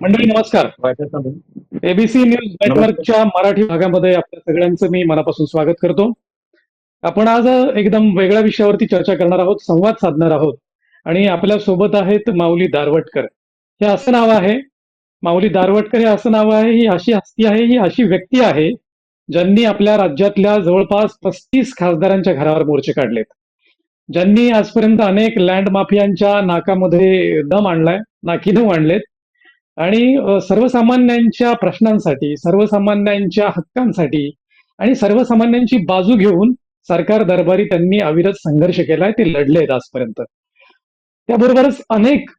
मंडळी नमस्कार. ABC news नेटवर्कच्या मराठी भागामध्ये आपल्या सगळ्यांचं मी मनापासून स्वागत करतो. आपण आज एकदम वेगळ्या विषयावरती चर्चा करणार आहोत संवाद साधणार आहोत. आणि आपल्यासोबत आहेत माऊली दारवटकर. हे असं नाव आहे. माऊली दारवटकर हे असं नाव आहे ही अशी हस्ती आहे ही अशी व्यक्ती आहे ज्यांनी आपल्या राज्यातल्या जवळपास पस्तीस खासदारांच्या घरावर मोर्चे काढलेत. ज्यांनी आजपर्यंत अनेक लँड माफियांच्या नाकामध्ये दम आणलाय नाकीनऊ आणलेत. आणि सर्वसामान्यांच्या प्रश्नांसाठी सर्वसामान्यांच्या हक्कांसाठी आणि सर्वसामान्यांची बाजू घेऊन सरकार दरबारी त्यांनी अविरत संघर्ष केलाय ते लढले आहेत आजपर्यंत. त्याबरोबरच अनेक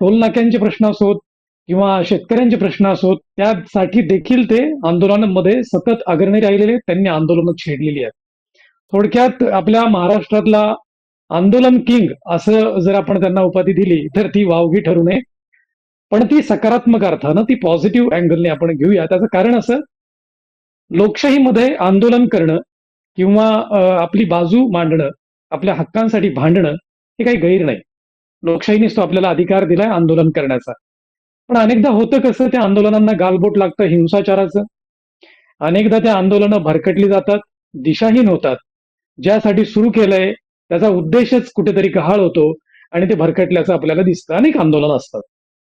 टोलनाक्यांचे प्रश्न असोत किंवा शेतकऱ्यांचे प्रश्न असोत त्यासाठी देखील ते आंदोलनामध्ये सतत अग्रणी राहिलेले त्यांनी आंदोलनं छेडलेली आहेत. थोडक्यात आपल्या महाराष्ट्रातला आंदोलन किंग असं जर आपण त्यांना उपाधी दिली तर ती वावगी ठरू नये. पण ती सकारात्मक अर्थानं ती पॉझिटिव्ह अँगलने आपण घेऊया. त्याचं कारण असं लोकशाहीमध्ये आंदोलन करणं किंवा आपली बाजू मांडणं आपल्या हक्कांसाठी भांडणं हे काही गैर नाही. लोकशाहीनेच तो आपल्याला अधिकार दिलाय आंदोलन करण्याचा. पण अनेकदा होतं कसं त्या आंदोलनांना गालबोट लागतं हिंसाचाराचं. अनेकदा त्या आंदोलनं भरकटली जातात दिशाहीन होतात. ज्यासाठी सुरू केलंय त्याचा उद्देशच कुठेतरी गहाळ होतो आणि ते भरकटल्याचं आपल्याला दिसतं. अनेक आंदोलन असतात.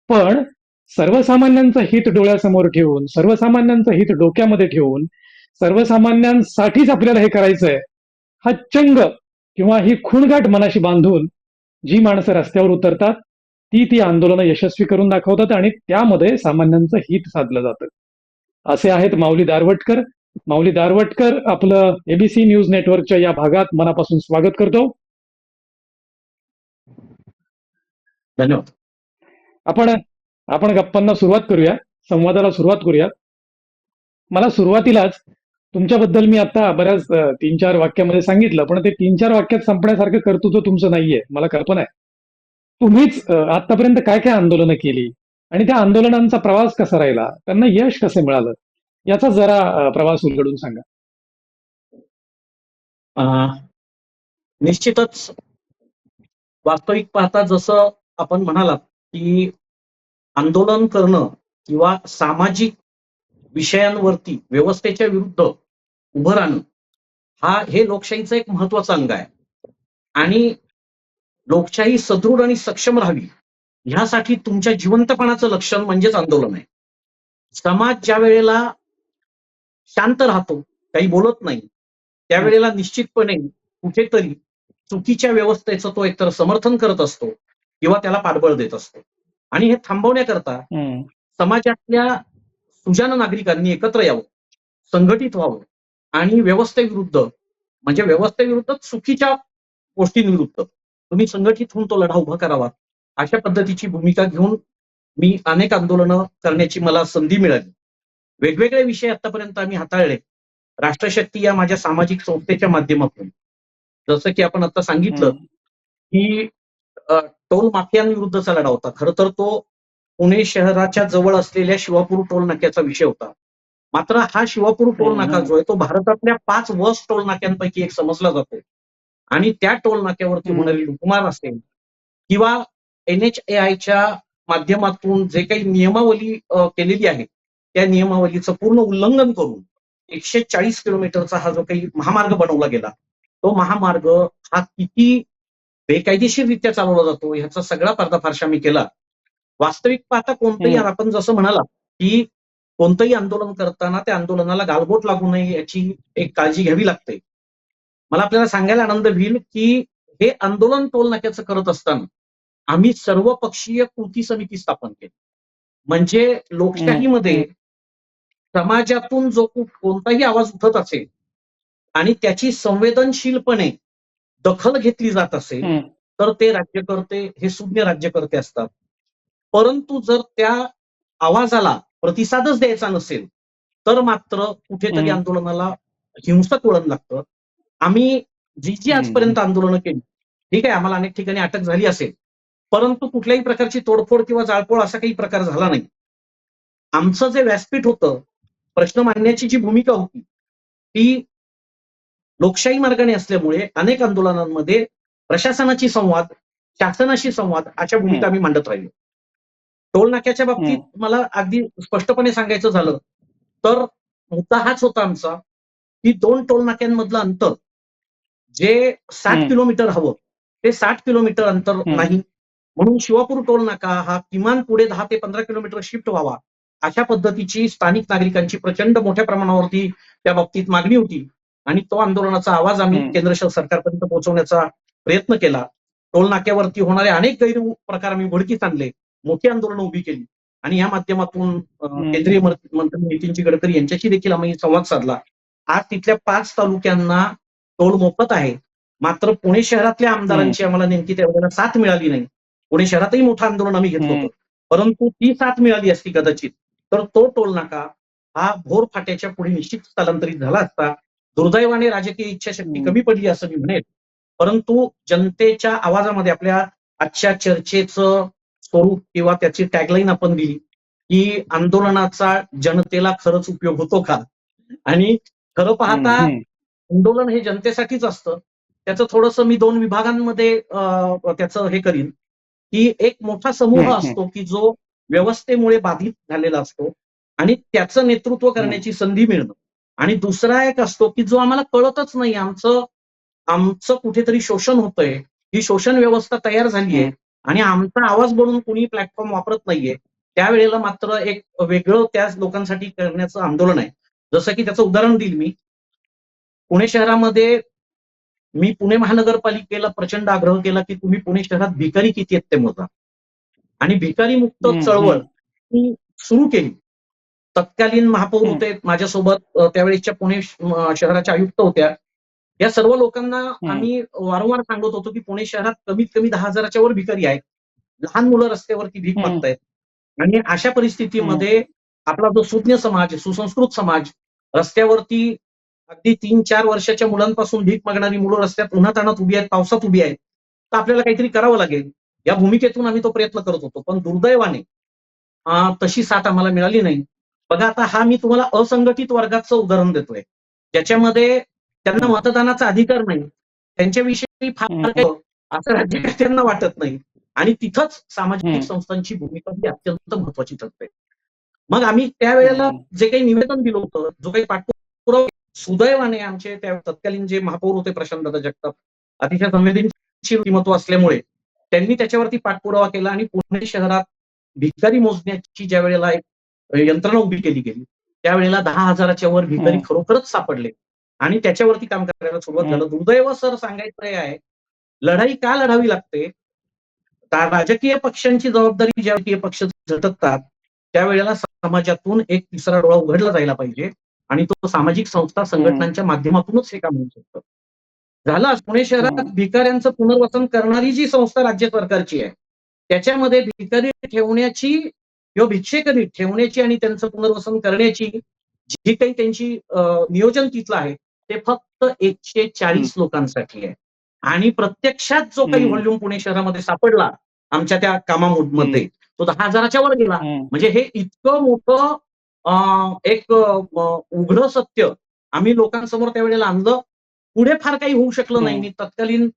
पण सर्वसामान्यांचं हित डोळ्यासमोर ठेवून सर्वसामान्यांचं हित डोक्यामध्ये ठेवून सर्वसामान्यांसाठीच आपल्याला हे करायचंय हा चंग किंवा ही खुणगाठ मनाशी बांधून जी माणसं रस्त्यावर उतरतात ती ती आंदोलनं यशस्वी करून दाखवतात आणि त्यामध्ये सामान्यांचं हित साधलं जातं. असे आहेत माऊली दारवटकर. माऊली दारवटकर आपलं एबीसी न्यूज नेटवर्कच्या या भागात मनापासून स्वागत करतो. धन्यवाद. आपण आपण गप्पांना सुरुवात करूया संवादाला सुरुवात करूया. मला सुरुवातीलाच तुमच्याबद्दल मी आता बऱ्याच तीन चार वाक्यामध्ये सांगितलं पण ते तीन चार वाक्यात संपण्यासारखं कर्तृत्व तुमचं नाहीये मला कल्पना आहे. तुम्हीच आतापर्यंत काय काय आंदोलनं केली? आणि त्या आंदोलनांचा प्रवास कसा राहिला? त्यांना यश कसं मिळालं? याचा जरा प्रवास उलगडून सांगा. निश्चितच वास्तविक पाहता जसं आपण म्हणालात की आंदोलन करणं किंवा सामाजिक विषयांवरती व्यवस्थेच्या विरुद्ध उभं राहणं हा हे लोकशाहीचं एक महत्वाचं अंग आहे. आणि लोकशाही सदृढ आणि सक्षम राहावी ह्यासाठी तुमच्या जिवंतपणाचं लक्षण म्हणजेच आंदोलन आहे. समाज ज्या वेळेला शांत राहतो काही बोलत नाही त्यावेळेला निश्चितपणे कुठेतरी चुकीच्या व्यवस्थेचं तो एकतर समर्थन करत असतो किंवा त्याला पाठबळ देत असतो. आणि हे थांबवण्याकरता समाजातल्या सुजान नागरिकांनी एकत्र यावं संघटित व्हावं आणि व्यवस्थेविरुद्ध म्हणजे व्यवस्थेविरुद्ध चुकीच्या गोष्टींविरुद्ध तुम्ही संघटित होऊन तो लढा उभा करावा अशा पद्धतीची भूमिका घेऊन मी अनेक आंदोलनं करण्याची मला संधी मिळाली. वेगवेगळे विषय आतापर्यंत आम्ही हाताळले. राष्ट्रशक्ती या माझ्या सामाजिक संस्थेच्या माध्यमातून. जसं की आपण आता सांगितलं की टोल माफियांविरुद्धचा लढा होता. खरं तर तो पुणे शहराच्या जवळ असलेल्या शिवापूर टोल नाक्याचा विषय होता. मात्र हा शिवापूर टोल नाका जो आहे तो भारतातल्या पाच वर्ष टोल नाक्यांपैकी एक समजला जातो. आणि त्या टोल नाक्यावरती. होणारी लुटमार असेल किंवा एन एच ए आयच्या माध्यमातून जे काही नियमावली केलेली आहे त्या नियमावलीचं पूर्ण उल्लंघन करून एकशे चाळीस किलोमीटरचा हा जो काही महामार्ग बनवला गेला तो महामार्ग हा किती बेकायदेशीररित्या चालवला जातो. ह्याचा सगळा पर्दाफाश मी केला. वास्तविक पाहता कोणतंही. आपण जसं म्हणाला की कोणतंही आंदोलन करताना त्या आंदोलनाला गालबोट लागू नये याची एक काळजी घ्यावी लागते. मला आपल्याला सांगायला आनंद होईल की हे आंदोलन टोल नाक्याचं करत असताना आम्ही सर्वपक्षीय कृती समिती स्थापन केली. म्हणजे लोकशाहीमध्ये समाजातून जो कोणताही आवाज उठत असेल आणि त्याची संवेदनशीलपणे दखल घेतली जात असेल तर ते राज्यकर्ते हे सुज्ञ राज्यकर्ते असतात परंतु जर त्या आवाजाला प्रतिसादच द्यायचा नसेल तर मात्र कुठेतरी. आंदोलनाला हिंसक वळण लागतं आम्ही जी जी. आजपर्यंत आंदोलनं केली ठीक आहे आम्हाला अनेक ठिकाणी अटक झाली असेल परंतु कुठल्याही प्रकारची तोडफोड किंवा जाळपोळ असा काही प्रकार झाला नाही आमचं जे व्यासपीठ होतं प्रश्न मांडण्याची जी भूमिका होती ती लोकशाही मार्गाने असल्यामुळे अनेक आंदोलनांमध्ये प्रशासनाची संवाद शासनाशी संवाद अशा भूमिका आम्ही मांडत राहिलो. टोल नाक्याच्या बाबतीत मला अगदी स्पष्टपणे सांगायचं झालं तर मुद्दा हाच होता आमचा की दोन टोल नाक्यांमधलं अंतर जे साठ. किलोमीटर हवं ते साठ किलोमीटर अंतर. नाही. म्हणून शिवापूर टोल नाका हा किमान पुढे दहा ते पंधरा किलोमीटर शिफ्ट व्हावा अशा पद्धतीची स्थानिक नागरिकांची प्रचंड मोठ्या प्रमाणावरती त्या बाबतीत मागणी होती. आणि तो आंदोलनाचा आवाज आम्ही. केंद्र सरकारपर्यंत पोहोचवण्याचा प्रयत्न केला. टोल नाक्यावरती होणारे अनेक गैर प्रकार आम्ही उघडकीस आणले. मोठी आंदोलनं उभी केली. आणि या माध्यमातून. केंद्रीय मंत्री नितीनजी गडकरी यांच्याशी देखील आम्ही संवाद साधला. आज तिथल्या पाच तालुक्यांना टोल मोफत आहे. मात्र पुणे शहरातल्या आमदारांची आम्हाला नेमकी त्यावेळेला साथ मिळाली नाही. पुणे शहरातही मोठं आंदोलन आम्ही घेतलं. होतं. परंतु ती साथ मिळाली असती कदाचित तर तो टोल नाका हा भोर फाट्याच्या पुढे निश्चित स्थलांतरित झाला असता दुर्दैवाने राजकीय इच्छाशक्ती. कमी पडली असं मी म्हणेन. परंतु जनतेच्या आवाजामध्ये आपल्या आजच्या चर्चेचं स्वरूप किंवा त्याची टॅगलाईन आपण दिली की आंदोलनाचा जनतेला खरंच उपयोग होतो का? आणि खरं पाहता. आंदोलन हे जनतेसाठीच असतं. त्याचं थोडंसं मी दोन विभागांमध्ये त्याचं हे करीन की एक मोठा समूह असतो की जो व्यवस्थेमुळे बाधित झालेला असतो आणि त्याचं नेतृत्व करण्याची संधी मिळणं. आणि दुसरा एक असतो की जो आम्हाला कळतच नाही आमचं आमचं कुठेतरी शोषण होतंय. ही शोषण व्यवस्था तयार झाली आहे आणि आमचा आवाज बनून कुणी प्लॅटफॉर्म वापरत नाहीये. त्यावेळेला मात्र एक वेगळं त्या लोकांसाठी करण्याचं आंदोलन आहे. जसं की त्याचं उदाहरण देईल मी. पुणे शहरामध्ये मी पुणे महानगरपालिकेला प्रचंड आग्रह केला की तुम्ही पुणे शहरात भिकारी किती आहेत ते मोजा. आणि भिकारी मुक्त चळवळ मी सुरू केली. तत्कालीन महापौर. होते. माझ्यासोबत त्यावेळेसच्या पुणे शहराच्या आयुक्त होत्या. या सर्व लोकांना आम्ही वारंवार सांगत होतो की पुणे शहरात कमीत कमी दहा हजाराच्या वर भिकारी आहेत. लहान मुलं रस्त्यावरती भीक. मागतायत. आणि अशा परिस्थितीमध्ये आपला जो सुज्ञ समाज सुसंस्कृत समाज रस्त्यावरती अगदी तीन चार वर्षाच्या मुलांपासून भीक मागणारी मुलं रस्त्यात उन्हातानात उभी आहेत पावसात उभी आहेत तर आपल्याला काहीतरी करावं लागेल. या भूमिकेतून आम्ही तो प्रयत्न करत होतो. पण दुर्दैवाने तशी साथ आम्हाला मिळाली नाही. बघा आता हा मी तुम्हाला असंघटित वर्गाचं उदाहरण देतोय. ज्याच्यामध्ये त्यांना मतदानाचा अधिकार नाही. त्यांच्याविषयी फार असं राज्यकर्त्यांना वाटत नाही. आणि तिथंच सामाजिक. संस्थांची भूमिका ही अत्यंत महत्वाची ठरते. मग आम्ही त्यावेळेला जे काही निवेदन दिलं होतं जो काही पाठपुरावा सुदैवाने आमचे त्या तत्कालीन जे महापौर होते प्रशांत जगताप अतिशय संवेदनशील व्यक्तिमत्व असल्यामुळे त्यांनी त्याच्यावरती पाठपुरावा केला आणि पुणे शहरात भिकारी मोजण्याची ज्या वेळेला एक यंत्रणा उभी केली गेली. त्यावेळेला दहा हजाराच्या वर भिकारी. खरोखरच सापडले. आणि त्याच्यावरती काम करायला सुरुवात. झालं. दुर्दैव सर सांगायचं हे आहे लढाई का लढावी लागते? राजकीय पक्षांची जबाबदारी ज्या राजकीय पक्ष झटकतात त्यावेळेला समाजातून एक तिसरा डोळा उघडला जायला पाहिजे. आणि तो सामाजिक संस्था संघटनांच्या माध्यमातूनच हे काम होऊ शकतं. झालं पुणे शहरात. भिकाऱ्यांचं पुनर्वसन करणारी जी संस्था राज्य सरकारची आहे त्याच्यामध्ये भिकारी ठेवण्याची किंवा भिक्षेकरी ठेवण्याची आणि त्यांचं पुनर्वसन करण्याची जी काही त्यांची नियोजन तिथलं आहे ते फक्त एकशे चाळीस लोकांसाठी आहे. आणि प्रत्यक्षात जो काही. व्हॉल्यूम पुणे शहरामध्ये सापडला आमच्या त्या कामामध्ये तो दहा हजाराच्या वर गेला. म्हणजे हे इतकं मोठं एक उघडं सत्य आम्ही लोकांसमोर त्यावेळेला आणलं. पुढे फार काही होऊ शकलं नाही. मी तत्कालीन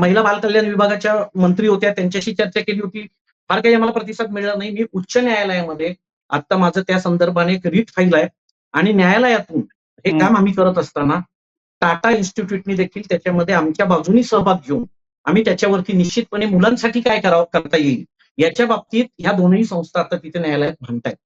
महिला बाल कल्याण विभागाच्या मंत्री होत्या. त्यांच्याशी चर्चा केली होती. फार काही आम्हाला प्रतिसाद मिळाला नाही मी उच्च न्यायालयामध्ये आता माझं त्या संदर्भाने एक रीट फाईल आहे आणि न्यायालयातून हे. काम आम्ही करत असताना टाटा इन्स्टिट्यूटने देखील त्याच्यामध्ये आमच्या बाजूनी सहभाग घेऊन आम्ही त्याच्यावरती निश्चितपणे मुलांसाठी काय करावं करता येईल याच्या बाबतीत ह्या दोन्ही संस्था आता तिथे न्यायालयात म्हणतायत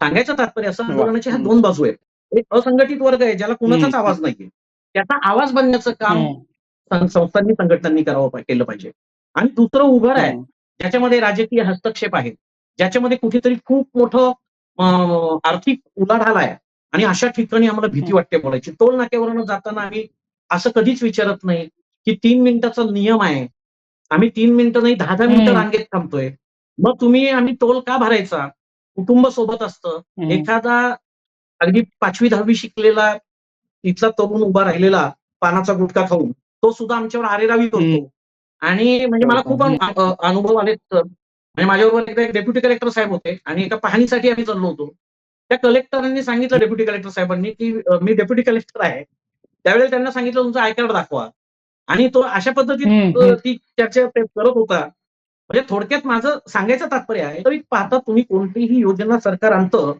सांगायचं तात्पर्य असं. आंदोलनाच्या ह्या. दोन बाजू आहेत एक असंघटित वर्ग आहे ज्याला कुणाचाच. आवाज नाहीये त्याचा आवाज बनण्याचं काम संस्थांनी संघटनांनी करावं केलं पाहिजे आणि दुसरं उघड आहे. ज्याच्यामध्ये राजकीय हस्तक्षेप आहे ज्याच्यामध्ये कुठेतरी खूप मोठं आर्थिक उलाढाल आहे आणि अशा ठिकाणी आम्हाला भीती. वाटते बोलायची टोल नाक्यावरून जाताना आम्ही असं कधीच विचारत नाही की तीन मिनिटाचा नियम आहे आम्ही तीन मिनिटं नाही दहा दहा मिनिटं. रांगेत थांबतोय मग तुम्ही आम्ही टोल का भरायचा कुटुंब सोबत असतं. एखादा अगदी पाचवी दहावी शिकलेला तिथला तरुण उभा राहिलेला पानाचा गुटखा खाऊन तो सुद्धा आमच्यावर आरेरावी करतो. आणि म्हणजे मला खूप अनुभव सर. म्हणजे माझ्याबरोबर एकदा एक डेप्युटी कलेक्टर साहेब होते आणि एका पाहणीसाठी आम्ही चाललो होतो त्या कलेक्टरांनी सांगितलं डेप्युटी कलेक्टर साहेबांनी की मी डेप्युटी कलेक्टर आहे त्यावेळेला त्यांना सांगितलं तुमचं आय कार्ड दाखवा आणि तो अशा हम्म. ती चर्चा करत होता म्हणजे थोडक्यात माझं सांगायचं तात्पर्य आहे तरी पाहता तुम्ही कोणतीही योजना सरकार आणतं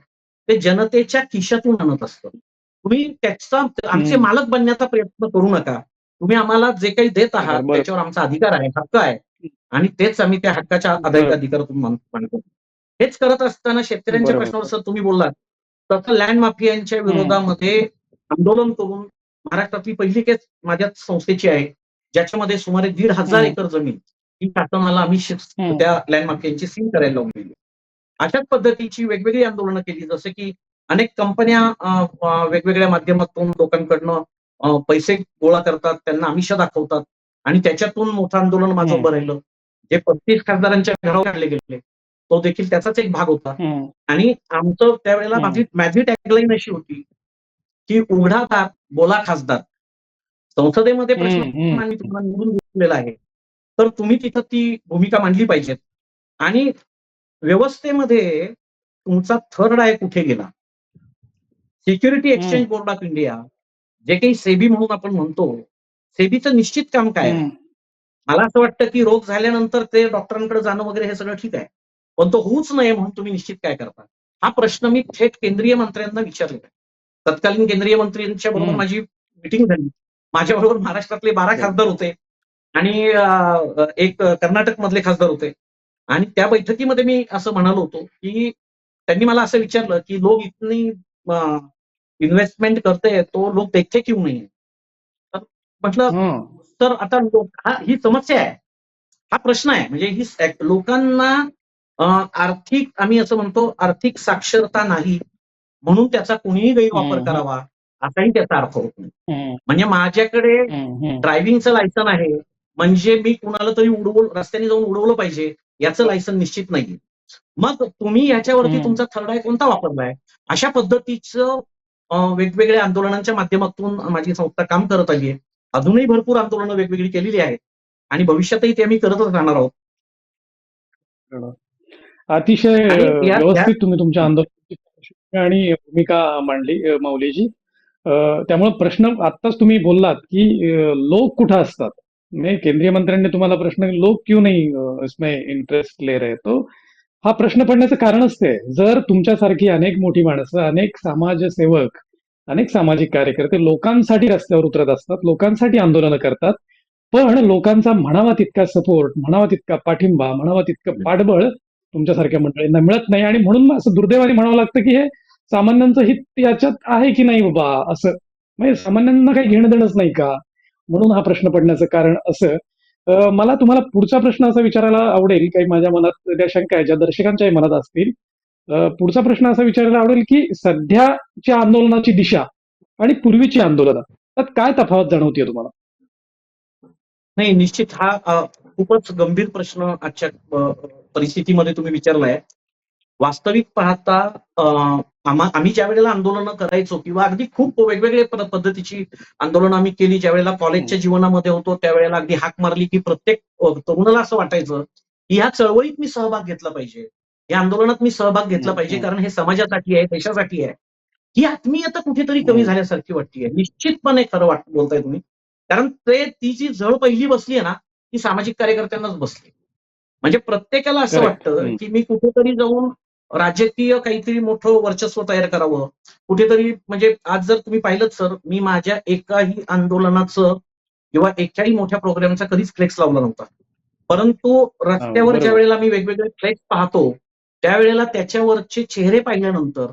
ते जनतेच्या खिशातून आणत असतं तुम्ही त्याचा आमचे. मालक बनण्याचा प्रयत्न करू नका तुम्ही आम्हाला जे काही देत आहात. त्याच्यावर आमचा अधिकार आहे हक्क आहे आणि तेच आम्ही त्या हक्काच्या आधारित मान- मानतो हेच करत असताना शेतकऱ्यांच्या. प्रश्नावर सर तुम्ही बोललात तसं लँड माफियांच्या विरोधामध्ये आंदोलन करून महाराष्ट्रातली पहिली केस माझ्या संस्थेची आहे ज्याच्यामध्ये सुमारे दीड हजार. एकर जमीन ही शासनाला आम्ही. त्या लँड माफियांची सील करायला लावून दिली अशाच पद्धतीची वेगवेगळी आंदोलनं केली जसं की अनेक कंपन्या वेगवेगळ्या माध्यमातून लोकांकडनं पैसे गोळा करतात त्यांना आमिष दाखवतात आणि त्याच्यातून मोठं आंदोलन माझं. उभं राहिलं. जे पस्तीस खासदारांच्या घरावर काढले गेले तो देखील त्याचाच एक भाग होता. आणि आमचं त्यावेळेला. माझी माझी टॅगलाईन अशी होती की उघडा दार बोला खासदार. संसदेमध्ये प्रश्न तुम्हाला निवडून दिलेला आहे. तर तुम्ही तिथं ती भूमिका मांडली पाहिजेत. आणि व्यवस्थेमध्ये तुमचा थर्ड आहे कुठे गेला? Security exchange board of India जे काही सेबी म्हणून आपण म्हणतो सेबीचं निश्चित काम काय आहे. मला असं वाटतं की रोग झाल्यानंतर ते डॉक्टरांकडे जाणं वगैरे हे सगळं ठीक आहे पण तो होऊच नये म्हणून तुम्ही निश्चित काय करता हा प्रश्न मी थेट केंद्रीय मंत्र्यांना विचारलेला आहे तत्कालीन केंद्रीय मंत्र्यांच्या बरोबर. माझी मिटिंग झाली माझ्याबरोबर महाराष्ट्रातले बारा. खासदार होते आणि एक कर्नाटक मधले खासदार होते आणि त्या बैठकीमध्ये मी असं म्हणालो होतो की त्यांनी मला असं विचारलं की लोक इतनी इन्व्हेस्टमेंट करते तो लोक देखते क्यों नाही तर म्हटलं. तर आता लोक हा ही समस्या आहे हा प्रश्न आहे म्हणजे ही लोकांना आर्थिक आम्ही असं म्हणतो आर्थिक साक्षरता नाही म्हणून त्याचा कुणीही गैरवापर. करावा असाही त्याचा अर्थ होत नाही. म्हणजे माझ्याकडे. ड्रायव्हिंगचं लायसन आहे म्हणजे मी कुणाला तरी उडवलं रस्त्याने जाऊन उडवलं पाहिजे याचं लायसन निश्चित नाही मग तुम्ही याच्यावरती. तुमचा थर्ड आहे कोणता वापरलाय अशा पद्धतीचं वेगवेगळ्या आंदोलनांच्या माध्यमातून माझी संस्था काम करत आली आहे अजूनही भरपूर आंदोलनं वेगवेगळी केलेली आहेत. आणि भविष्यातही ते आम्ही करतच राहणार आहोत. अतिशय व्यवस्थित तुम्ही तुमच्या आंदोलनाची आणि भूमिका मांडली माऊलीजी. त्यामुळे प्रश्न आत्ताच तुम्ही बोललात की लोक कुठं असतात? म्हणजे केंद्रीय मंत्र्यांनी तुम्हाला प्रश्न लोक क्यों नाही इसमें इंटरेस्ट ले रहे तो? हा प्रश्न पडण्याचं कारणच ते. जर तुमच्यासारखी अनेक मोठी माणसं अनेक समाजसेवक अनेक सामाजिक कार्यकर्ते लोकांसाठी रस्त्यावर उतरत असतात लोकांसाठी आंदोलनं करतात पण लोकांचा म्हणावा तितका सपोर्ट म्हणावा तितका पाठिंबा म्हणावा तितकं पाठबळ तुमच्यासारख्या मंडळींना मिळत नाही. आणि म्हणून मग असं दुर्दैवाने म्हणावं लागतं की हे सामान्यांचं हित याच्यात आहे की नाही बाबा? असं. म्हणजे सामान्यांना काही घेणं देणंच नाही का? म्हणून हा प्रश्न पडण्याचं कारण असं. मला तुम्हाला पुढचा प्रश्न असा विचारायला आवडेल काही माझ्या मनात त्या शंका आहे ज्या दर्शकांच्याही मनात असतील. पुढचा प्रश्न असा विचारायला आवडेल की सध्याच्या आंदोलनाची दिशा आणि पूर्वीची आंदोलनं त्यात काय तफावत जाणवते तुम्हाला? नाही निश्चित हा खूपच गंभीर प्रश्न आजच्या परिस्थितीमध्ये तुम्ही विचारलाय. वास्तविक पाहता आम्हा- ज्या वेळेला आंदोलनं करायचो किंवा अगदी खूप वेगवेगळे पद्धतीची आंदोलनं आम्ही केली ज्या वेळेला कॉलेजच्या जीवनामध्ये होतो त्यावेळेला अगदी हाक मारली की प्रत्येक तरुणाला असं वाटायचं की ह्या चळवळीत मी सहभाग घेतला पाहिजे या आंदोलनात मी सहभाग घेतला पाहिजे. कारण हे समाजासाठी आहे देशासाठी आहे ही आत्मीयता कुठेतरी कमी. झाल्यासारखी वाटते निश्चितपणे खरं वाट बोलताय तुम्ही कारण ते ती जी झळ पहिली बसली आहे ना ती सामाजिक कार्यकर्त्यांनाच बसली म्हणजे प्रत्येकाला असं. वाटतं. की मी कुठेतरी जाऊन राजकीय काहीतरी मोठं वर्चस्व तयार करावं. कुठेतरी म्हणजे आज जर तुम्ही पाहिलं सर मी माझ्या एकाही आंदोलनाचं किंवा एकाही मोठ्या प्रोग्रामचा कधीच फ्लेक्स लावला नव्हता. परंतु रस्त्यावर. ज्या वेळेला मी वेगवेगळे फ्लेक्स पाहतो. त्यावेळेला त्याच्यावरचे चेहरे पाहिल्यानंतर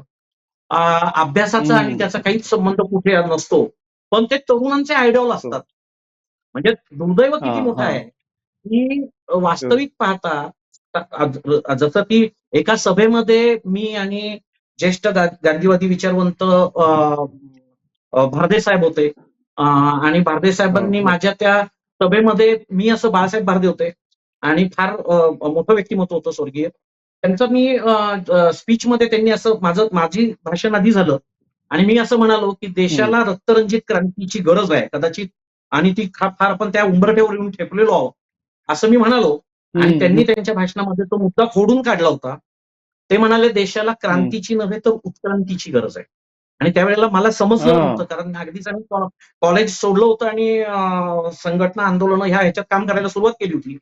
अभ्यासाचा आणि. त्याचा काहीच संबंध कुठे नसतो. पण ते तरुणांचे आयडॉल असतात. म्हणजे दुर्दैव किती हा, मोठं हा. आहे. की वास्तविक पाहता जसं की एका सभेमध्ये मी आणि ज्येष्ठ गांधीवादी विचारवंत भारदे साहेब होते. आणि भारदे साहेबांनी हो. माझ्या त्या सभेमध्ये मी असं बाळासाहेब भारदे होते. आणि फार मोठं व्यक्तिमत्व होतं स्वर्गीय. त्यांचं मी स्पीचमध्ये त्यांनी असं माझं माझी भाषण आधी झालं. आणि मी असं म्हणालो की देशाला रक्तरंजित क्रांतीची गरज आहे. कदाचित आणि ती फार आपण त्या उंबरठ्यावर येऊन ठेपलेलो आहोत. असं मी म्हणालो. आणि. त्यांनी त्यांच्या भाषणामध्ये तो मुद्दा खोडून काढला होता ते म्हणाले देशाला क्रांतीची नव्हे तर उत्क्रांतीची गरज आहे आणि त्यावेळेला मला समजलं. नव्हतं कारण अगदीच आम्ही कॉलेज सोडलं होतं आणि संघटना आंदोलनं ह्या ह्याच्यात काम करायला सुरुवात केली होती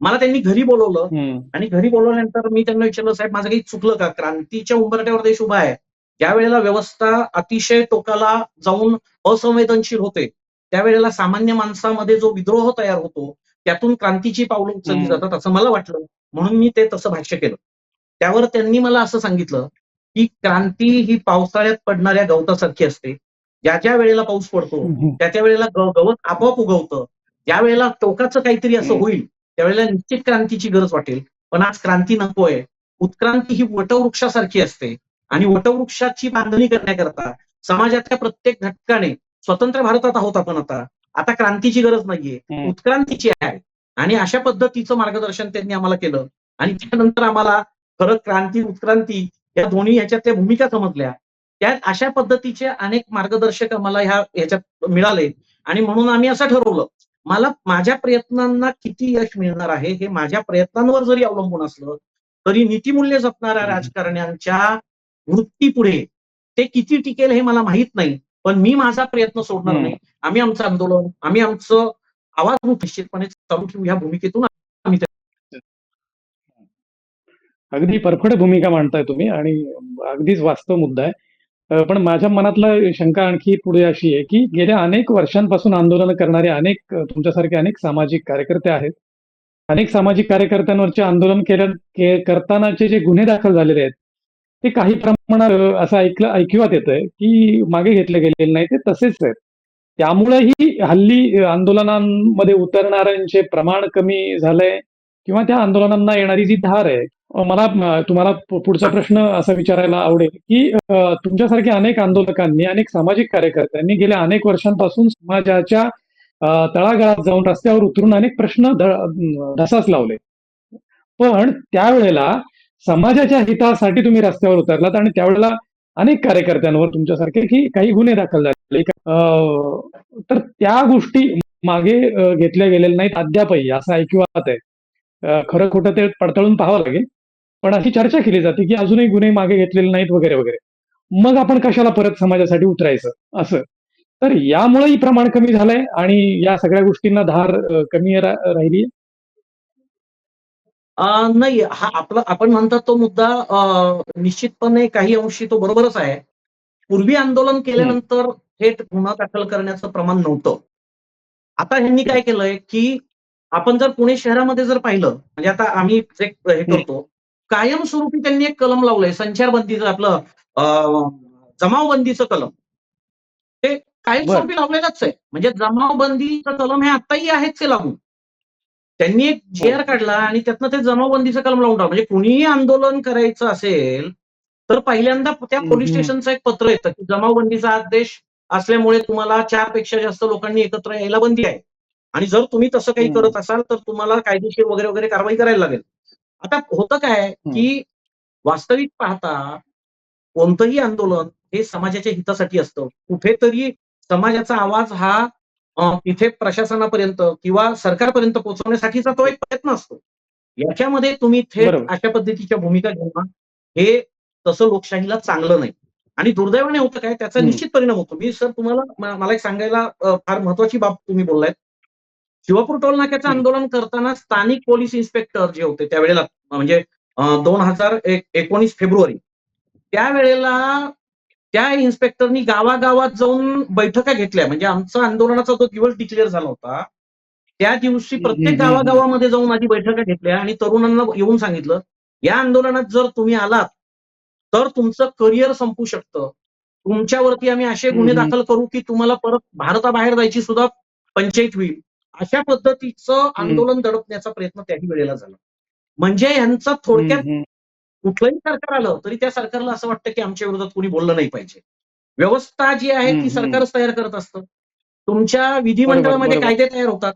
मला त्यांनी घरी बोलवलं. आणि घरी बोलवल्यानंतर मी त्यांना विचारलं साहेब माझं काही चुकलं का क्रांतीच्या उंबरट्यावर देश उभा आहे ज्या वेळेला व्यवस्था अतिशय टोकाला जाऊन असंवेदनशील होते त्यावेळेला सामान्य माणसामध्ये जो विद्रोह तयार होतो त्यातून क्रांतीची पावलं उचलली. जातात असं मला वाटलं. म्हणून मी ते तसं भाष्य केलं. त्यावर त्यांनी मला असं सांगितलं की क्रांती ही पावसाळ्यात पडणाऱ्या गवतासारखी असते. ज्या ज्या वेळेला पाऊस पडतो. त्या त्या वेळेला गवत आपोआप उगवतं. ज्या वेळेला टोकाचं काहीतरी असं. होईल त्यावेळेला निश्चित क्रांतीची गरज वाटेल. पण आज क्रांती नकोय. उत्क्रांती ही वटवृक्षासारखी असते. आणि वटवृक्षाची बांधणी करण्याकरता समाजातल्या प्रत्येक घटकाने स्वतंत्र भारतात आहोत आपण आता. आता क्रांतीची गरज नाहीये. उत्क्रांतीची आहे. आणि अशा पद्धतीचं मार्गदर्शन त्यांनी आम्हाला केलं. आणि त्यानंतर आम्हाला खरं क्रांती उत्क्रांती या दोन्ही ह्याच्यातल्या भूमिका समजल्या. त्यात अशा पद्धतीचे अनेक मार्गदर्शक आम्हाला ह्या ह्याच्यात मिळाले. आणि म्हणून आम्ही असं ठरवलं मला माझ्या प्रयत्नांना किती यश मिळणार आहे हे माझ्या प्रयत्नांवर जरी अवलंबून असलं तरी नीतिमूल्य जपणाऱ्या. राजकारण्यांच्या वृत्तीपुढे ते किती टिकेल हे मला माहीत नाही. पण मी माझा प्रयत्न सोडणार. नाही. आम्ही आमचं आंदोलन आम्ही आमचं आवाज निश्चितपणे चालू ठेवू ह्या भूमिकेतून आम्ही अगदी परफेक्ट भूमिका मांडताय तुम्ही आणि अगदीच वास्तव मुद्दा आहे. पण माझ्या मनातला शंका आणखी पुढे अशी आहे की गेल्या अनेक वर्षांपासून आंदोलन करणारे अनेक तुमच्यासारखे अनेक सामाजिक कार्यकर्ते आहेत. अनेक सामाजिक कार्यकर्त्यांवरचे आंदोलन केल्या के- करतानाचे जे गुन्हे दाखल झालेले आहेत ते काही प्रमाणात असं ऐकलं ऐकिवात येतंय की मागे घेतले गेलेले नाही ते तसेच आहेत. त्यामुळेही हल्ली आंदोलनांमध्ये उतरणाऱ्यांचे प्रमाण कमी झालंय किंवा त्या आंदोलनांना येणारी जी धार आहे मला तुम्हाला पुढचा प्रश्न असा विचारायला आवडेल की तुमच्यासारख्या अनेक आंदोलकांनी अनेक सामाजिक कार्यकर्त्यांनी गेल्या अनेक वर्षांपासून समाजाच्या तळागाळात जाऊन रस्त्यावर उतरून अनेक प्रश्न धसास लावले. पण त्यावेळेला समाजाच्या हितासाठी तुम्ही रस्त्यावर उतरलात आणि त्यावेळेला अनेक कार्यकर्त्यांवर तुमच्यासारखे की काही गुन्हे दाखल झाले. तर त्या गोष्टी मागे घेतल्या गेलेल्या नाहीत अद्यापही असं ऐकिवात आहे. खरं खोटं ते पडताळून पाहावं लागेल. पण अशी चर्चा केली जाते की अजूनही गुन्हे मागे घेतलेले नाहीत वगैरे वगैरे. मग आपण कशाला परत समाजासाठी उतरायचं? असं. तर यामुळेही प्रमाण कमी झालंय आणि या सगळ्या गोष्टींना धार कमी राहिली नाही हा आपला आपण म्हणतात तो मुद्दा निश्चितपणे काही अंशी तो बरोबरच आहे. पूर्वी आंदोलन केल्यानंतर थेट गुन्हा दाखल करण्याचं प्रमाण नव्हतं. आता ह्यांनी काय केलंय की आपण जर पुणे शहरामध्ये जर पाहिलं म्हणजे आता आम्ही जे हे करतो. कायमस्वरूपी त्यांनी एक कलम लावलंय संचारबंदीचं आपलं जमावबंदीचं कलम. ते कायमस्वरूपी लावलेलंच आहे. म्हणजे जमावबंदीचं कलम हे आताही आहेच ते लागू त्यांनी एक जी आर काढला आणि त्यातनं ते जमावबंदीचं कलम लावून टाकलं. म्हणजे कुणीही आंदोलन करायचं असेल तर पहिल्यांदा त्या पोलीस. स्टेशनचं एक पत्र येतं की जमावबंदीचा आदेश असल्यामुळे तुम्हाला चारपेक्षा जास्त लोकांनी एकत्र यायला बंदी आहे. आणि जर तुम्ही तसं काही. करत असाल तर तुम्हाला कायदेशीर वगैरे वगैरे कारवाई करायला लागेल. आता होतं काय की वास्तविक पाहता कोणतंही आंदोलन हे समाजाच्या हितासाठी असतं. कुठेतरी समाजाचा आवाज हा तिथे प्रशासनापर्यंत किंवा सरकारपर्यंत पोहोचवण्यासाठीचा तो एक प्रयत्न असतो याच्यामध्ये तुम्ही थेट. अशा पद्धतीच्या भूमिका घेणं हे तसं लोकशाहीला चांगलं नाही आणि दुर्दैवाने होतं काय त्याचा. निश्चित परिणाम होतो मी सर तुम्हाला मला एक सांगायला फार महत्वाची बाब तुम्ही बोललायत शिवापूर टोल नाक्याचं. आंदोलन करताना स्थानिक पोलीस इन्स्पेक्टर जे होते त्यावेळेला म्हणजे दोन हजार एकोणीस फेब्रुवारी त्यावेळेला त्या इन्स्पेक्टरनी गावागावात जाऊन बैठका घेतल्या म्हणजे आमचा आंदोलनाचा जो दिवस डिक्लेअर झाला होता त्या दिवशी प्रत्येक. गावागावामध्ये जाऊन आधी बैठका घेतल्या आणि तरुणांना येऊन सांगितलं या आंदोलनात जर तुम्ही आलात तर तुमचं करिअर संपू शकतं तुमच्यावरती आम्ही असे गुन्हे. दाखल करू की तुम्हाला परत भारताबाहेर जायची सुद्धा पंचायत होईल अशा पद्धतीचं आंदोलन दडपण्याचा प्रयत्न त्याही वेळेला झाला म्हणजे यांचा थोडक्यात. कुठलंही सरकार आलं तरी त्या सरकारला असं वाटतं की आमच्या विरोधात कोणी बोललं नाही पाहिजे व्यवस्था जी आहे ती. सरकारच तयार करत असतं तुमच्या विधिमंडळामध्ये. कायदे तयार होतात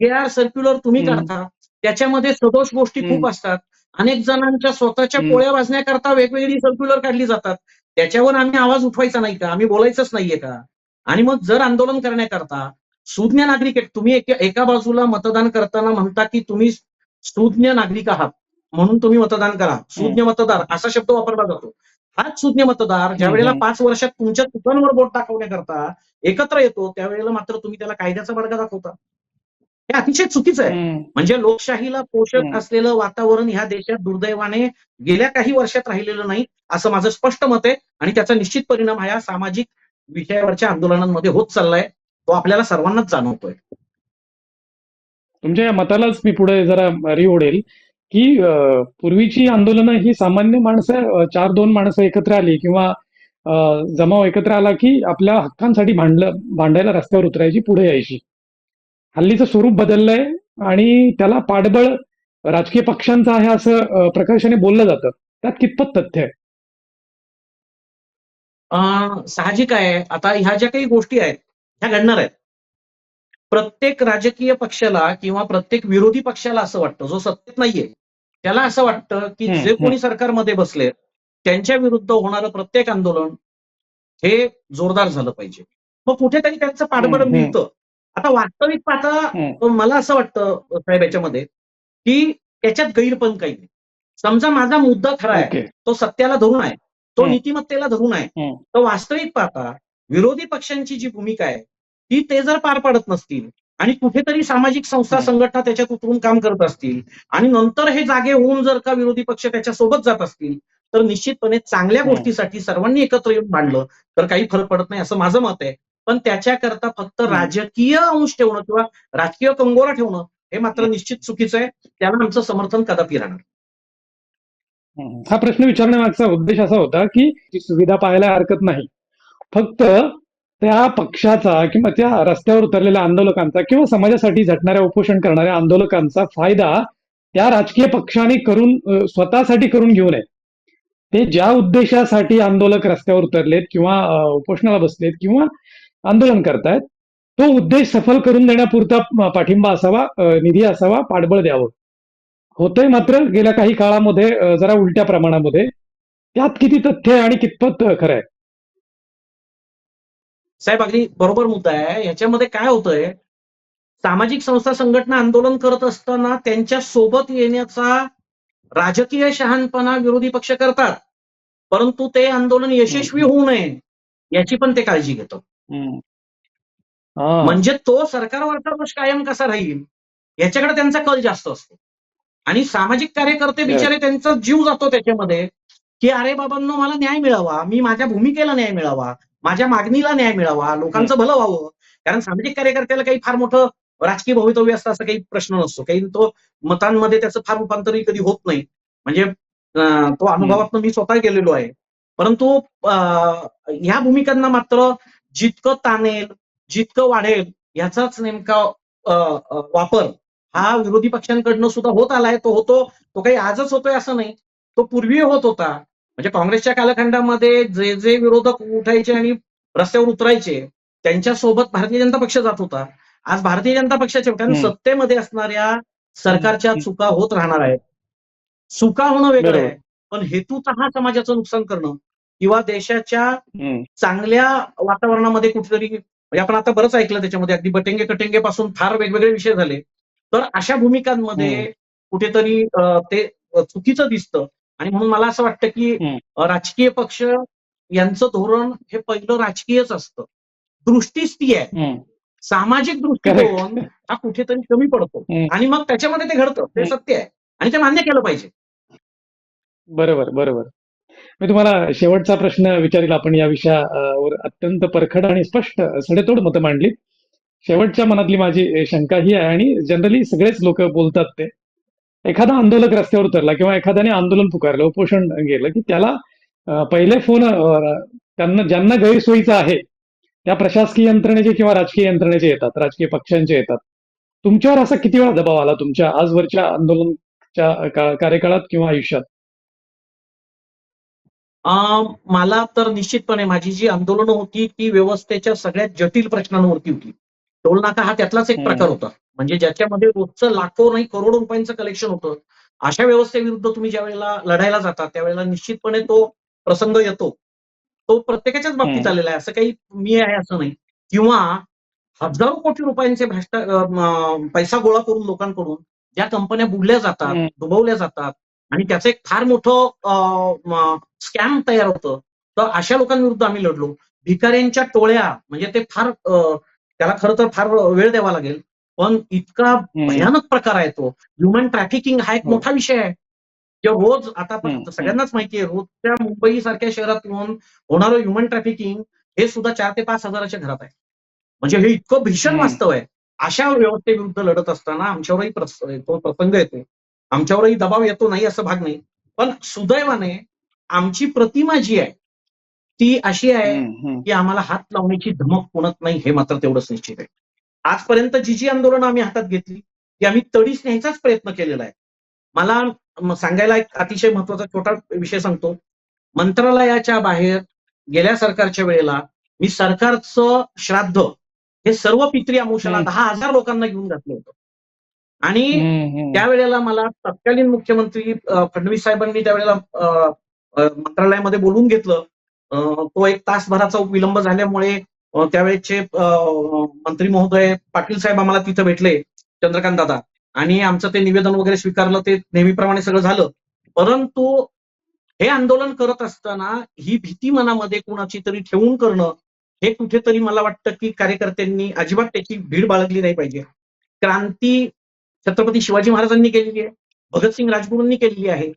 के आर सर्क्युलर तुम्ही. काढता त्याच्यामध्ये सदोष गोष्टी खूप. असतात अनेक जणांच्या स्वतःच्या. पोळ्या वाजण्याकरता वेगवेगळी सर्क्युलर काढली जातात त्याच्यावर आम्ही आवाज उठवायचा नाही का आम्ही बोलायचंच नाहीये का आणि मग जर आंदोलन करण्याकरता सुज्ञ नागरिक तुम्ही एका बाजूला मतदान करताना म्हणता की तुम्ही सुज्ञ नागरिक आहात म्हणून तुम्ही मतदान करा. सुज्ञ मतदार असा शब्द वापरला जातो. हाच सुज्ञ मतदार ज्या वेळेला. पाच वर्षात तुमच्या चुकांवर बोट दाखवण्याकरता एकत्र येतो त्यावेळेला मात्र तुम्ही त्याला कायद्याचा बडगा दाखवता. हे अतिशय चुकीचं आहे. म्हणजे लोकशाहीला पोषक. असलेलं वातावरण ह्या देशात दुर्दैवाने गेल्या काही वर्षात राहिलेलं नाही असं माझं स्पष्ट मत आहे. आणि त्याचा निश्चित परिणाम हा या सामाजिक विषयावरच्या आंदोलनांमध्ये होत चाललाय तो आपल्याला सर्वांनाच जाणवतोय. तुमच्या या मतालाच मी पुढे जरा री ओढेल की पूर्वीची आंदोलनं ही सामान्य माणसं चार दोन माणसं एकत्र आली किंवा जमाव एकत्र आला की आपल्या हक्कांसाठी भांडलं भांडायला रस्त्यावर उतरायची पुढे यायची. हल्लीचं स्वरूप बदललंय आणि त्याला पाठबळ राजकीय पक्षांचं आहे असं प्रकर्षाने बोललं जातं. त्यात कितपत तथ्य आहे? अं, साहजिक आहे. आता ह्या ज्या काही गोष्टी आहेत ह्या घडणार आहेत. प्रत्येक राजकीय पक्षाला किंवा प्रत्येक विरोधी पक्षाला असं वाटतं जो सत्तेत नाहीये. त्याला असं वाटतं की जे. कोणी सरकारमध्ये बसले त्यांच्या विरुद्ध होणारं प्रत्येक आंदोलन हे जोरदार झालं पाहिजे मग कुठेतरी त्यांचं पाठबळ. मिळतं आता वास्तविक पाहता. मला असं वाटतं साहेब याच्यामध्ये की त्याच्यात गैरपण काही नाही समजा माझा मुद्दा खरा आहे तो सत्याला धरून आहे तो. नीतिमत्तेला धरून आहे. तर वास्तविक पाहता विरोधी पक्षांची जी भूमिका आहे ती ते जर पार पाडत नसतील आणि कुठेतरी सामाजिक संस्था. संघटना त्याच्यात उतरून काम करत असतील आणि नंतर हे जागे होऊन जर का विरोधी पक्ष त्याच्या सोबत जात असतील तर निश्चितपणे चांगल्या. गोष्टीसाठी सर्वांनी एकत्र येऊन मांडलं तर काही फरक पडत नाही असं माझं मत आहे पण त्याच्याकरता फक्त. राजकीय अंश ठेवणं किंवा राजकीय कंगोरा ठेवणं हे मात्र निश्चित चुकीचं आहे त्याला आमचं समर्थन कदापि राहणार. हा प्रश्न विचारण्यामागचा उद्देश असा होता की सुविधा पाहायला हरकत नाही फक्त त्या पक्षाचा किंवा त्या रस्त्यावर उतरलेल्या आंदोलकांचा किंवा समाजासाठी झटणाऱ्या उपोषण करणाऱ्या आंदोलकांचा फायदा त्या राजकीय पक्षाने करून स्वतःसाठी करून घेऊ नये. ते ज्या उद्देशासाठी आंदोलक रस्त्यावर उतरलेत किंवा उपोषणाला बसलेत किंवा आंदोलन करतायत तो उद्देश सफल करून देण्यापुरता पाठिंबा असावा निधी असावा पाठबळ द्यावं. होतंय मात्र गेल्या काही काळामध्ये जरा उलट्या प्रमाणामध्ये. त्यात किती तथ्य आहे आणि कितपत खरं आहे? साहेब अगदी बरोबर मुद्दा आहे. याच्यामध्ये काय होतंय सामाजिक संस्था संघटना आंदोलन करत असताना त्यांच्यासोबत येण्याचा राजकीय शहाणपणा विरोधी पक्ष करतात. परंतु ते आंदोलन यशस्वी होऊ नये याची पण ते काळजी. हा. म्हणजे तो सरकारवरचा दोष कायम कसा राहील याच्याकडे त्यांचा कल जास्त असतो. आणि सामाजिक कार्यकर्ते बिचारे त्यांचा जीव जातो त्याच्यामध्ये की अरे बाबांनो मला न्याय मिळावा मी माझ्या भूमिकेला न्याय मिळावा. माझ्या मागणीला न्याय मिळावा लोकांचं भलं व्हावं. कारण सामाजिक कार्यकर्त्याला काही फार मोठं राजकीय भवितव्य असतं असं काही प्रश्न नसतो. काही तो मतांमध्ये त्याचं फार रूपांतरही कधी होत नाही. म्हणजे तो अनुभवातून मी स्वतः गेलेलो आहे. परंतु ह्या भूमिकांना मात्र जितकं ताणेल जितकं वाढेल याचाच नेमका वापर हा विरोधी पक्षांकडनं सुद्धा होत आलाय तो होतो तो काही आजच होतोय असं नाही. तो पूर्वी होत होता. म्हणजे काँग्रेसच्या कालखंडामध्ये जे जे विरोधक उठायचे आणि रस्त्यावर उतरायचे त्यांच्यासोबत भारतीय जनता पक्ष जात होता आज भारतीय जनता पक्षाच्या कारण. सत्तेमध्ये असणाऱ्या सरकारच्या. चुका होत राहणार आहेत चुका होणं वेगळं. आहे पण हेतूचा हा समाजाचं नुकसान करणं किंवा देशाच्या. चांगल्या वातावरणामध्ये कुठेतरी म्हणजे आपण आता बरंच ऐकलं त्याच्यामध्ये अगदी बटेंगे कटेंगे पासून फार वेगवेगळे विषय झाले तर अशा भूमिकांमध्ये. कुठेतरी ते चुकीचं दिसतं आणि म्हणून मला असं वाटतं की राजकीय पक्ष यांचं धोरण हे पहिलं राजकीयच असतं. दृष्टीच ती आहे. सामाजिक दृष्टिकोन हा कुठेतरी कमी पडतो. आणि मग त्याच्यामध्ये ते घडतं. ते. सत्य आहे. आणि ते मान्य केलं पाहिजे. बरोबर बरोबर. मी तुम्हाला शेवटचा प्रश्न विचारेल. आपण या विषयावर अत्यंत परखड आणि स्पष्ट सडेतोड मतं मांडली शेवटच्या मनातली माझी शंका ही आहे आणि जनरली सगळेच लोक बोलतात ते. एखादा आंदोलक रस्त्यावर उतरला किंवा एखाद्याने आंदोलन पुकारलं उपोषण गेलं की त्याला पहिले फोन त्यांना ज्यांना गैरसोयीचा आहे त्या प्रशासकीय यंत्रणेचे किंवा राजकीय यंत्रणेचे येतात राजकीय पक्षांचे येतात. तुमच्यावर असा किती वेळा दबाव आला तुमच्या आजवरच्या आंदोलनच्या कार्यकाळात किंवा आयुष्यात? मला तर निश्चितपणे माझी जी आंदोलनं होती ती व्यवस्थेच्या सगळ्यात जटिल प्रश्नांवरती होती. टोलनाका हा त्यातलाच एक. प्रकार होता. म्हणजे ज्याच्यामध्ये रोजचं लाखो नाही करोडो रुपयांचं कलेक्शन होतं. अशा व्यवस्थेविरुद्ध तुम्ही ज्या वेळेला लढायला जाता त्यावेळेला निश्चितपणे तो प्रसंग येतो. तो प्रत्येकाच्याच बाबतीत. आलेला आहे. असं काही मी आहे असं नाही. किंवा हजारो कोटी रुपयांचे भ्रष्टा पैसा गोळा करून लोकांकडून ज्या कंपन्या बुडल्या जातात. डुबवल्या जातात आणि त्याचं एक फार मोठं स्कॅम तयार होतं. तर अशा लोकांविरुद्ध आम्ही लढलो. भिकाऱ्यांच्या टोळ्या म्हणजे ते फार त्याला खरं तर फार वेळ द्यावा लागेल पण इतका. भयानक प्रकार आहे तो ह्युमन ट्रॅफिकिंग हा एक हो. मोठा विषय आहे जे रोज आता. सगळ्यांनाच माहिती आहे रोजच्या मुंबई सारख्या शहरातून होणारं ह्युमन ट्रॅफिकिंग हे सुद्धा चार ते पाच हजाराच्या घरात आहे म्हणजे हे इतकं भीषण. वास्तव आहे अशा व्यवस्थेविरुद्ध लढत असताना आमच्यावरही प्रसंग येतो आमच्यावरही दबाव येतो नाही असं भाग नाही पण सुदैवाने आमची प्रतिमा जी आहे ती अशी आहे. की आम्हाला हात लावण्याची धमक कोणत नाही हे मात्र तेवढंच निश्चित आहे आजपर्यंत जी जी आंदोलनं आम्ही हातात घेतली ती आम्ही तडीस न्यायचाच प्रयत्न केलेला आहे मला सांगायला एक अतिशय महत्त्वाचा छोटा विषय सांगतो मंत्रालयाच्या बाहेर गेल्या सरकारच्या वेळेला मी सरकारचं श्राद्ध हे सर्व पित्री अमुषाला. दहा हजार लोकांना घेऊन घातलं होतं आणि. त्यावेळेला मला तत्कालीन मुख्यमंत्री फडणवीस साहेबांनी त्यावेळेला मंत्रालयामध्ये बोलवून घेतलं तो एक तासभराचा विलंब झाल्यामुळे त्यावेळेचे मंत्री महोदय पाटील साहेब आम्हाला तिथं भेटले चंद्रकांत दादा. आणि आमचं ते निवेदन वगैरे स्वीकारलं ते नेहमीप्रमाणे सगळं झालं. परंतु हे आंदोलन करत असताना ही भीती मनामध्ये कुणाची तरी ठेवून करणं हे कुठेतरी मला वाटतं की कार्यकर्त्यांनी अजिबात त्याची भीड बाळगली नाही पाहिजे. क्रांती छत्रपती शिवाजी महाराजांनी केलेली आहे भगतसिंग राजगुरूंनी केलेली आहे.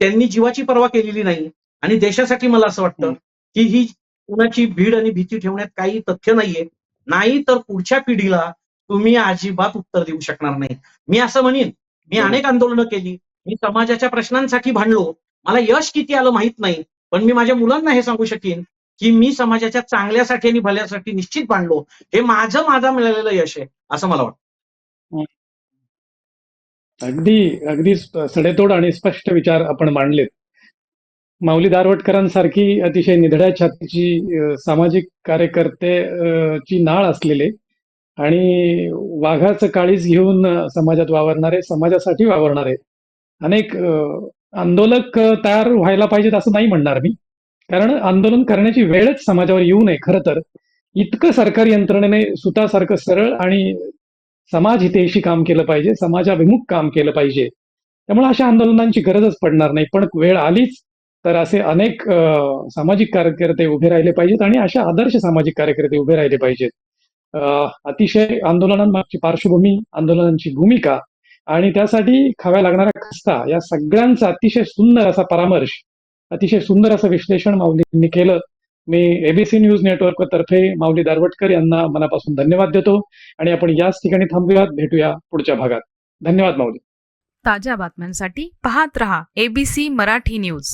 त्यांनी जीवाची पर्वा केलेली नाही. आणि देशासाठी मला असं वाटतं. की ही कुणाची भीड आणि भीती ठेवण्यात काही तथ्य नाहीये. नाही तर पुढच्या पिढीला तुम्ही अजिबात उत्तर देऊ शकणार नाही मी असं म्हणेन मी. अनेक आंदोलनं केली मी समाजाच्या प्रश्नांसाठी भांडलो मला यश किती आलं माहीत नाही पण मी माझ्या मुलांना हे सांगू शकेन की मी समाजाच्या चांगल्यासाठी आणि भल्यासाठी निश्चित भांडलो. हे माझं माझा मिळालेलं यश आहे असं मला वाटतं. अगदी अगदी सडेतोड आणि स्पष्ट विचार आपण मांडलेत. माऊली दारवटकरांसारखी अतिशय निधड्या छातीची सामाजिक कार्यकर्ते ची नाळ असलेले आणि वाघाचं काळीज घेऊन समाजात वावरणारे समाजासाठी वावरणारे अनेक आंदोलक तयार व्हायला पाहिजेत असं नाही म्हणणार मी. कारण आंदोलन करण्याची वेळच समाजावर येऊ नये खरं तर. इतकं सरकारी यंत्रणेने सुतासारखं सरळ आणि समाज हितेशी काम केलं पाहिजे समाजाभिमुख काम केलं पाहिजे. त्यामुळे अशा आंदोलनांची गरजच पडणार नाही. पण वेळ आलीच तर असे अनेक सामाजिक कार्यकर्ते उभे राहिले पाहिजेत आणि अशा आदर्श सामाजिक कार्यकर्ते उभे राहिले पाहिजेत. अतिशय आंदोलनांमागची पार्श्वभूमी आंदोलनांची भूमिका आणि त्यासाठी खाव्या लागणाऱ्या खस्ता या सगळ्यांचा अतिशय सुंदर असा परामर्श अतिशय सुंदर असं विश्लेषण माऊलींनी केलं. मी एबीसी न्यूज नेटवर्क तर्फे माऊली दारवटकर यांना मनापासून धन्यवाद देतो आणि आपण याच ठिकाणी थांबूयात भेटूया पुढच्या भागात. धन्यवाद माऊली. ताज्या बातम्यांसाठी पाहत रहा एबीसी मराठी न्यूज